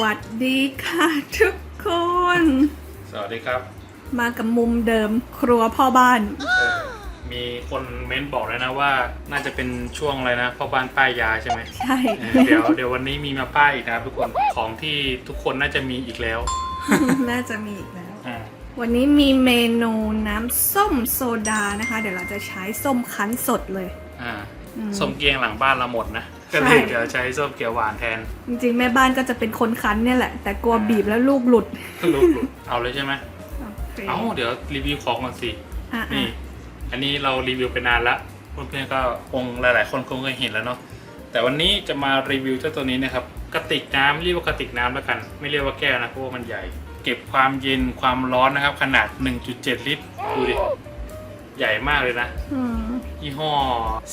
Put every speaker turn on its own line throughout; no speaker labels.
วัสดีค่ะทุกคน
สวัสดีครับ
มากับมุมเดิมครัวพ่อบ้าน
เออมีคนเม้นบอกเลยนะว่า น่าจะเป็นช่วงอะไรนะพ่อบ้านป้ายยาใช่ไหม
ใช่
เออเดี๋ยวเดี๋ยววันนี้มีมาป้ายอีกนะครับทุกคนของที่ทุกคนน่าจะมีอีกแล้ว
น่าจะมีอีกแล้ว
อ่า
วันนี้มีเมนูน้ำส้มโซดานะคะ เดี๋ยวเราจะใช้ส้มคั้นสดเลย
อ่า
อืม
ส้มเกียงหลังบ้านเราหมดนะ ก็เล
ใช่
ยเดี๋ยวใช้ส้มเกียวหวานแทน
จริงๆ แม่บ้านก็จะเป็นคนคั้นเนี่ยแหละ แต่กลัวบีบแล้วลูกหลุด
ลูกหลุดเอาเลยใช่ไหม
โอเค
เอาเดี๋ยวรีวิวของก่อนสิ
อะ
นี่
อะ
อันนี้เรารีวิวไปนานละเพื่อนๆก็คงหลาย ๆ คนคงเคยเห็นแล้วเนาะแต่วันนี้จะมารีวิวเจ้าตัวนี้นะครับกระติกน้ำเรียกว่ากระติกน้ำแล้วกัน ไม่เรียกว่าแก้วนะเพราะว่ามันใหญ่ เก็บความเย็นความร้อนนะครับ ขนาด 1.7 ลิตรดูดิใหญ่มากเลยนะ
อืม
ยี่ห้อ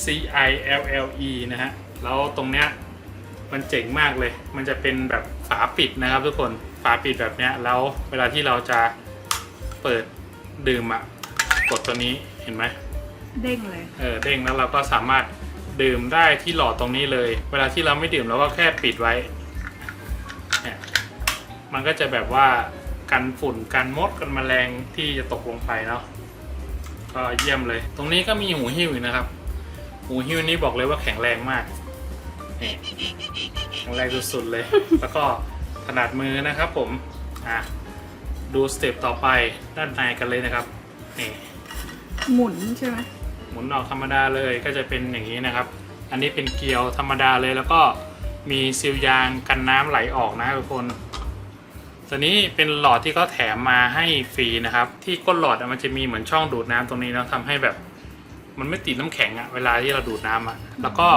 CILLE นะฮะ แล้วตรงเนี้ยมันเจ๋งมากเลย มันจะเป็นแบบฝาปิดนะครับ ทุกคนฝาปิดแบบเนี้ยแล้วเวลาที่เราจะเปิดดื่มอะกดตัวนี้เห็นไหม
เด้งเลย
เออเด้งแล้วเราก็สามารถดื่มได้ที่หลอดตรงนี้เลย เวลาที่เราไม่ดื่มเราก็แค่ปิดไว้เนี่ยมันก็จะแบบว่ากันฝุ่นกันมดกันแมลงที่จะตกลงไปเนาะก็เยี่ยมเลย ตรงนี้ก็มีหูหิ้วอีกนะครับ หูหิ้วนี้บอกเลยว่าแข็งแรงมาก นี่แข็งแรงสุดๆเลย แล้วก็ขนาดมือนะครับผม อะ ดูสเต็ปต่อไปด้านในกันเลยนะครับ นี่
หมุนใช่ไหม
หมุนออกธรรมดาเลยก็จะเป็นอย่างนี้นะครับ อันนี้เป็นเกลียวธรรมดาเลยแล้วก็มีซีลยางกันน้ำไหลออกนะทุกคน ตัวนี้เป็นหลอดที่เขาแถมมาให้ฟรีนะครับ ที่ก้นหลอดอะมันจะมีเหมือนช่องดูดน้ำตรงนี้เนาะทำให้แบบ มันไม่ติดน้ำแข็งอะเวลาที่เราดูดน้ำอะแล้วก็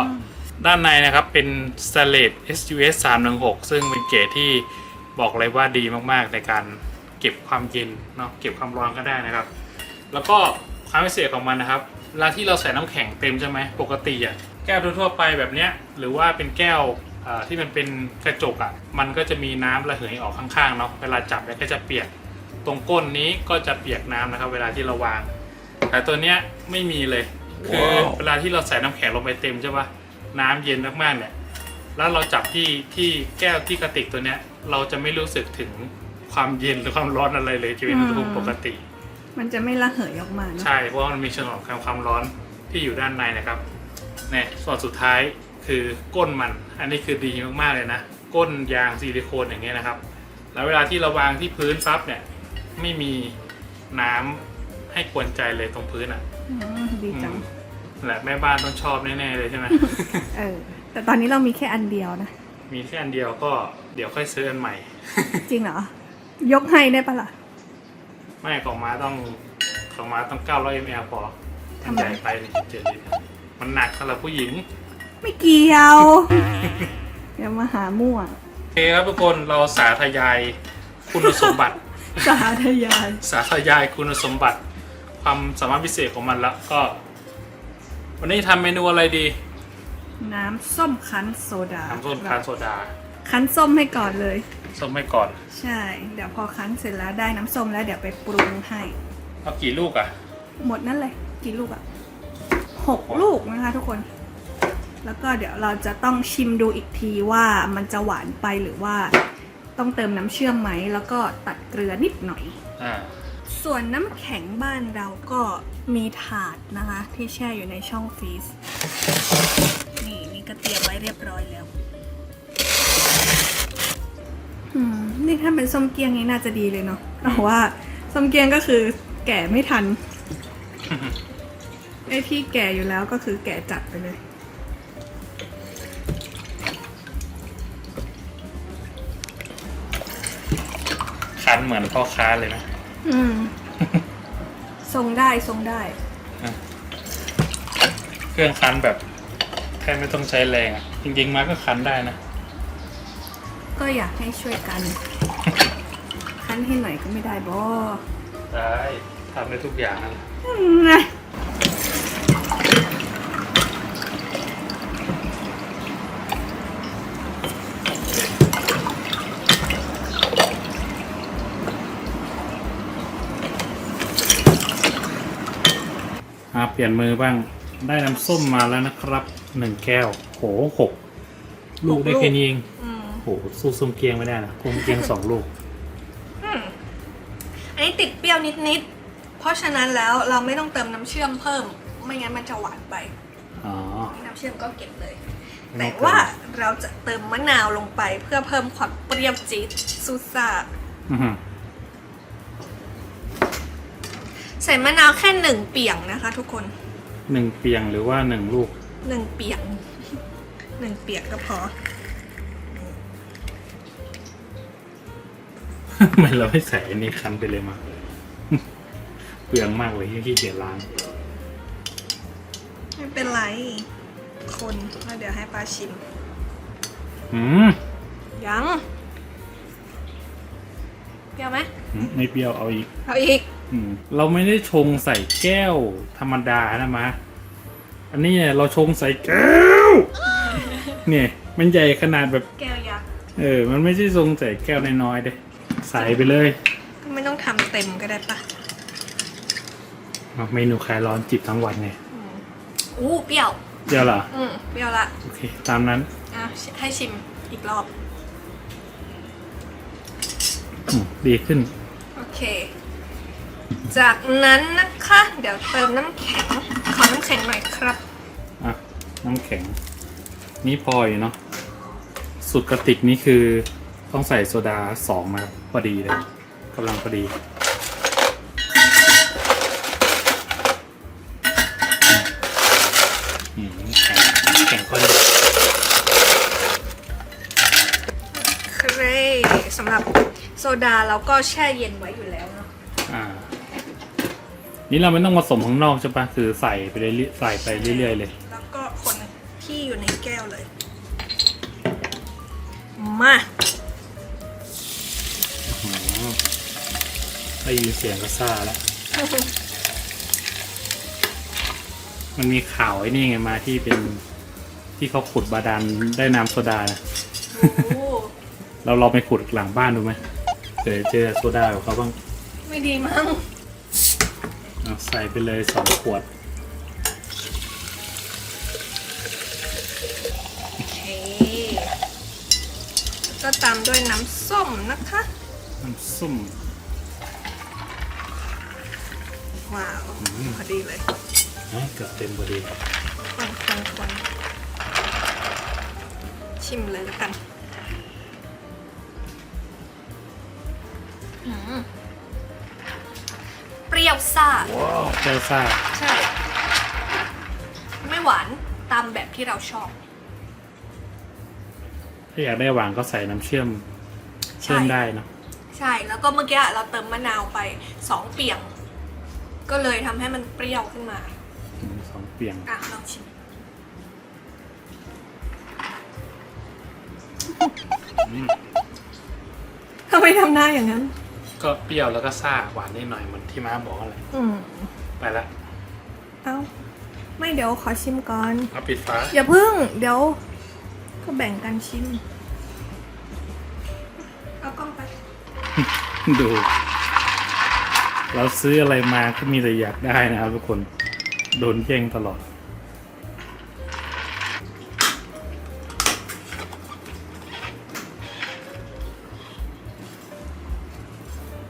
ด้านในนะครับเป็น s t a n l e s SUS 316 ซึ่งเป็นเกรดที่บอกเลยว่าดีมากๆในการเก็บความเย็นเนาะเก็บความร้อนก็ได้นะครับ แล้วก็ความพิเศษของมันนะครับเวลาที่เราใส่น้ำแข็งเต็มใช่ไหมปกติอะแก้วทั่วๆไปแบบเนี้ยหรือว่าเป็นแก้วเอ่อที่มันเป็นกระจกอะมันก็จะมีน้ำระเหยออกข้างๆเนาะเวลาจับเนี่ยก็จะเปียกตรงก้นนี้ก็จะเปียกน้ำนะครับ เวลาที่เราวาง แต่ตัวเนี้ยไม่มีเลย คือเวลาที่เราใส่น้ำแข็งลงไปเต็มใช่ปะ น้ำเย็นมากๆเนี่ยแล้วเราจับที่ที่แก้วที่กระติกตัวเนี้ย เราจะไม่รู้สึกถึงความเย็นหรือความร้อนอะไรเลยจะเป็นอุณหภูมิปกติ
มันจะไม่ระเหยออกมาเนอะ
ใช่เพราะว่ามันมีฉนวนความความร้อนที่อยู่ด้านในนะครับเนี่ยส่วนสุดท้ายคือก้นมัน อันนี้คือดีมากๆเลยนะ ก้นยางซิลิโคนอย่างเงี้ยนะครับ แล้วเวลาที่เราวางที่พื้นปั๊บเนี่ย ไม่มีน้ำให้กวนใจเลยตรงพื้นอะ
อืมดีจัง
อืม แหละแม่บ้านต้องชอบแน่ๆเลยใช่ไหม
เออ แต่ตอนนี้เรามีแค่อันเดียวนะ
มีแค่อันเดียวก็เดี๋ยวค่อยซื้ออันใหม่
จริงเหรอ ยกให้ได้ปะล่ะ
ไม่ของม้าต้องของม้าต้อง 900 ml พอ
ทำไม
ใหญ่ไป1.7ลิตรมันหนักสำหรับผู้หญิง
ไม่เกี่ยว เดี๋ยวมาหามั่ว
โอเคครับทุกคนเราสาธยายคุณสมบัติ
สาธยาย
สาธยายคุณสมบัติ ความสามารถพิเศษของมันแล้วก็ วันนี้ทำเมนูอะไรดี
น้ำส้มคั้นโซดา
ทำส้มคานโซดา
คั้นส้มให้ก่อนเลย
ส้มให้ก่อน
ใช่ เดี๋ยวพอคั้นเสร็จแล้วได้น้ำส้มแล้วเดี๋ยวไปปรุงให้
เอากี่ลูกอะ
หมดนั่นเลยกี่ลูกอะหกลูกนะคะทุกคน แล้วก็เดี๋ยวเราจะต้องชิมดูอีกทีว่ามันจะหวานไปหรือว่า ต้องเติมน้ำเชื่อมไหม แล้วก็ตัดเกลือนิดหน่อย
อ่า
ส่วนน้ำแข็งบ้านเราก็มีถาดนะคะ ที่แช่อยู่ในช่องฟรีซนี่นี่ก็เตรียมไว้เรียบร้อยแล้วอืมนี่ถ้าเป็นส้มเกียงนี้น่าจะดีเลยเนาะแต่ว่าส้มเกียงก็คือแก่ไม่ทันไอ้ที่แก่อยู่แล้วก็คือแก่จัดไปเลย
คันเหมือนพ่อค้าเลยนะ
อืมทรงได้ทรงได้
เครื่องคันแบบแทบไม่ต้องใช้แรงอะจริงๆมาก็คันได้นะ
ก็อยากให้ช่วยกัน คั้นให้หน่อยก็ไม่ได้บอ
ได้ทำได้ทุกอย่างนั่นแหละ
มไง
อ่าเปลี่ยนมือบ้างได้น้ำส้มมาแล้วนะครับหนึ่งแก้วโหหกลูกได้แค่นี้เอง
อืม
โหสู้ซุ่มเกียงไม่ได้นะคุมเกียงสองลูก
อืมอันนี้ติดเปรี้ยวนิดๆ เพราะฉะนั้นแล้วเราไม่ต้องเติมน้ำเชื่อมเพิ่ม ไม่งั้นมันจะหวานไป
อ๋อ
น้ำเชื่อมก็เก็บเลย
ไม่
แต่
ต้องเติม
ว่าเราจะเติมมะนาวลงไปเพื่อเพิ่มความเปรี้ยวจี๊ดซูซ่า
อื้อหือ
ส่มะนาวแค่หนึ่งเปียงนะคะ ทุกคน
หนึ่งเปียงหรือว่าหนึ่งลูก
หนึ่งเปียงหนึ่งเปียกก็พอ
ทำไมเราไม่ใส่อันนี้คั้นไปเลยมาเปลืองมากเลยที่ขี้เกียจล้าง
ไม่เป็นไร คนแล้วเดี๋ยวให้ปลาชิม
อืม
ยัง เปรี้ยวไหม
ไม่เปรี้ยวเอาอีก
เอาอีก
อืมเราไม่ได้ชงใส่แก้วธรรมดานะมะ อันนี้เนี่ยเราชงใส่แก้ว เนี่ย มันใหญ่ขนาดแบบ
แก้วยักษ์
เออ มันไม่ใช่ชงใส่แก้วน้อยๆเด้ใส่ไปเลย
ก็ไม่ต้องทำเต็มก็ได้ปะ
เอาเมนูคลายร้อนจิบทั้งวันไง
อืมอู้เปรี้ยว
เดี๋ยวเหรอ
อืมเปรี้ยวละ
โอเค ตามนั้น
อะให้ชิมอีกรอบ
อืม ดีขึ้น
โอเค จากนั้นนะคะ เดี๋ยวเติมน้ำแข็ง ขอน้ำแข็งหน่อยครับ
อะน้ำแข็ง นี่พออยู่เนาะสุดกระติกนี่คือต้องใส่โซดาสองมาพอดีเลยกำลังพอดี
โซดาเราก็แช่เย็นไว้อยู่แล้วเนาะ
อ่า นี่เราไม่ต้องผสมข้างนอกใช่ปะคือใส่ไปเรื่อยๆใส่ไปเรื่อยๆเลย
แล้วก็คนที่อยู่ในแก้วเลย มา
ได้ยินเสียงก็ซ่าแล้ว มันมีข่าวไอ้นี่ไงมาที่เป็นที่เขาขุดบาดาลได้น้ำโซดานะ
โอ้
เราลองไปขุดหลังบ้านดูไหม เดี๋ยวเจอโซดาของเขาบ้าง
ไม่ดีมั้ง
เอาใส่ไปเลยสองขวด
โอเคแล้วก็ตามด้วยน้ำส้มนะคะ
น้ำส้ม
ว้าว
อืม
พอดีเลย
เอ้ยเกือบเต็มพอดี
คนคนคนชิมเลยแล้วกัน เปรี้ยวซ่า
เจ้าซ่า
ใช่ ไม่หวานตามแบบที่เราชอบ
ถ้าอยากได้หวานก็ใส่น้ำเชื่อม เชื่อมได้เนอะ
ใช่ แล้วก็เมื่อกี้เราเติมมะนาวไปสองเปียง ก็เลยทำให้มันเปรี้ยวขึ้นมา
อืมสองเปียง
อะลองชิม ทำไมทำหน้าอย่างนั้น
ก็เปรี้ยวแล้วก็ซ่าหวานนิดหน่อยเหมือนที่ม้าบอกอะไร
อืม
ไปละ
เอ้า ไม่เดี๋ยวขอชิมก่อน
เอาปิดฟ้า
อย่าพึ่ง เดี๋ยว ก็แบ่งกันชิม เอากล้องไป
ดู เราซื้ออะไรมาก็มีแต่อยากได้นะครับทุกคน โดนแย่งตลอด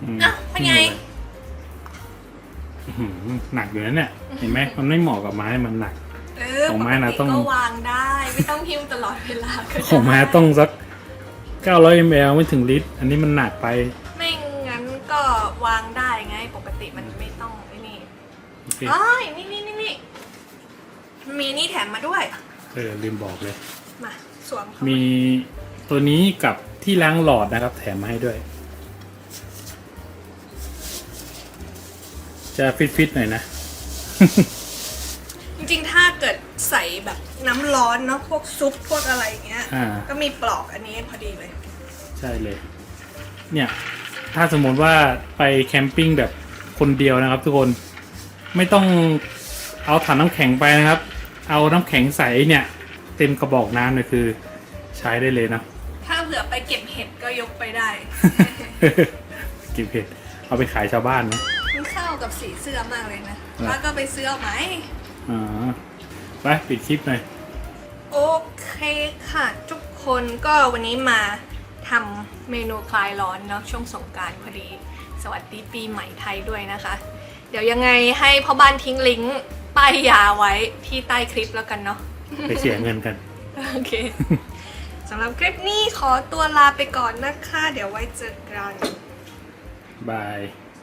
อืม
อะเป็นไง
อื้อหือหนักอยู่นะเนี่ย เห็นไหมมันไม่เหมาะกับไม้มันหนัก
เออ
ของ
ป
ไม้
ก
นะ
ติ
ต้อง
ก็วางได้ ไม่ต้องหิ้วตลอดเวลาก็ได้
ของไม้ต้องสัก 900 ml ไม่ถึงลิตร อันนี้มันหนักไป
ไม่งั้นก็วางได้ไง ปกติมันไม่ต้องไอ้นี่
โอเค
อ๋อนี่นี่นี่นี่มีนี่แถมมาด้วย
เออ ลืมบอกเลย
มา สวมเข้า
มีตัวนี้กับที่ล้างหลอดนะครับ แถมมาให้ด้วย จะฟิตๆหน่อยนะ
จริงๆ ถ้าเกิดใส่แบบน้ำร้อนเนาะพวกซุปพวกอะไรอย่างเงี้ย
อ่า
ก็มีปลอกอันนี้พอดีเลย
ใช่เลย เนี่ย ถ้าสมมติว่าไปแคมปิ้งแบบคนเดียวนะครับ ทุกคน ไม่ต้องเอาถังน้ำแข็งไปนะครับ เอาน้ำแข็งใสเนี่ย เต็มกระบอกน้ำเลยคือ ใช้ได้เลยนะ
ถ้าเผื่อไปเก็บเห็ดก็ยกไปได้
กินเผ็ดเอาไปขายชาวบ้านนะ
มันเข้า กับสีเสื้อมากเลยนะ
อะ
แล้วก็ไปซื้อเอาไหม
อ่าไปปิดคลิปหน่อย
โอเคค่ะ ทุกคนก็วันนี้มาทำเมนูคลายร้อนเนาะช่วงสงกรารพอดี สวัสดีปีใหม่ไทยด้วยนะคะ เดี๋ยวยังไงให้พ่อบ้านทิ้งลิงก์ป้ายยาไว้ที่ใต้คลิปแล้วกันเนาะ
ไปเสียเงินกัน
โอเค สำหรับคลิปนี้ขอตัวลาไปก่อนนะคะ เดี๋ยวไว้เจอกัน
บาย